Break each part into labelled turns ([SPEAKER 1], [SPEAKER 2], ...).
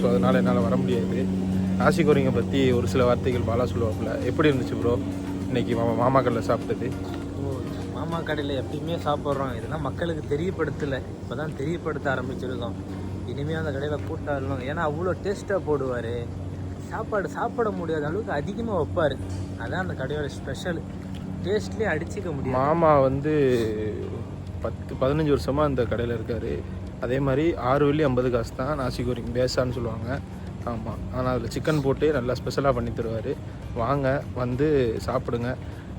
[SPEAKER 1] So அதனால் என்னால் வர முடியாது. நாசி கோரிங்கை பற்றி ஒரு சில வார்த்தைகள் பாலா சொல்லுவாப்புல. எப்படி இருந்துச்சு ப்ரோ இன்னைக்கு மாமா மாமா கடையில் சாப்பிட்டது.
[SPEAKER 2] ஓ மாமா கடையில் எப்பயுமே சாப்பிட்றோம். இதெல்லாம் மக்களுக்கு தெரியப்படுத்தலை. இப்போ தான் தெரியப்படுத்த ஆரம்பிச்சிருக்கோம். இனிமேல் அந்த கடையில் கூட்டாடணும். ஏன்னா அவ்வளோ டேஸ்ட்டாக போடுவார். சாப்பாடு சாப்பிட முடியாத அளவுக்கு அதிகமாக வைப்பார். அதான் அந்த கடையோட ஸ்பெஷல் டேஸ்ட்லேயே அடிச்சிக்க முடியும்
[SPEAKER 1] மாமா வந்து பத்து பதினஞ்சு வருஷமாக அந்த கடையில் இருக்கார். அதே மாதிரி ஆறு வெள்ளி ஐம்பது காசு தான் நாசி கோரிங் பேசான்னு சொல்லுவாங்க. ஆமாம் ஆனால் அதில் சிக்கன் போட்டு நல்லா ஸ்பெஷலாக பண்ணி தருவார். வாங்க வந்து சாப்பிடுங்க.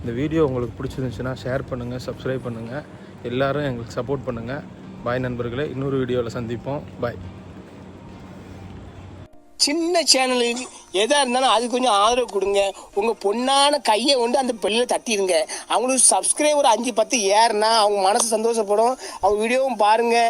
[SPEAKER 1] இந்த வீடியோ உங்களுக்கு பிடிச்சிருந்துச்சுன்னா ஷேர் பண்ணுங்கள் சப்ஸ்கிரைப் பண்ணுங்கள் எல்லாரும் எங்களுக்கு சப்போர்ட் பண்ணுங்கள் பாய் நண்பர்களே. இன்னொரு வீடியோவில் சந்திப்போம். பாய்
[SPEAKER 3] சின்ன சேனலுக்கு எதாக இருந்தாலும் அது கொஞ்சம் ஆதரவு கொடுங்க. உங்கள் பொண்ணான கையை கொண்டு அந்த பெல்லில தட்டிடுங்க அவங்களுக்கு சப்ஸ்கிரைபர் அஞ்சு பத்து ஏறுனா அவங்க மனசு சந்தோஷப்படும். அவங்க வீடியோவும் பாருங்கள்